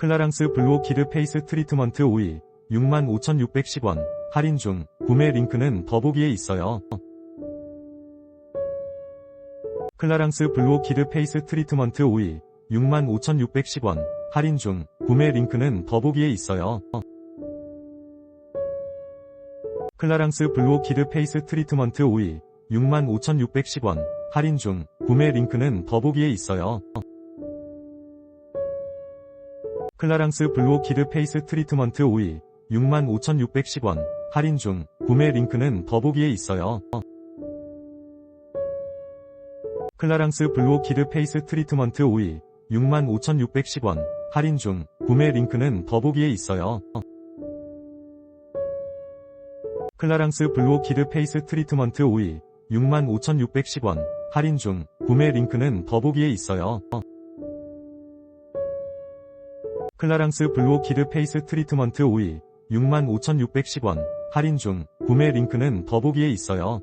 클라랑스 블루오 키드 페이스 트리트먼트 오일 65,610원 할인 중 구매 링크는 더보기에 있어요. 클라랑스 블루오 키드 페이스 트리트먼트 오일 65,610원 할인 중 구매 링크는 더보기에 있어요. 클라랑스 블루오 키드 페이스 트리트먼트 오일 65,610원 할인 중 구매 링크는 더보기에 있어요. 클라랑스 블루오 키드 페이스 트리트먼트 오일 65,610원 할인 중 구매 링크는 더보기에 있어요. 클라랑스 블루오 키드 페이스 트리트먼트 오일 65,610원 할인 중 구매 링크는 더보기에 있어요. 클라랑스 블루오 키드 페이스 트리트먼트 오일 65,610원 할인 중 구매 링크는 더보기에 있어요. 클라랑스 블루오 키드 페이스 트리트먼트 오일 65,610원 할인 중 구매 링크는 더보기에 있어요.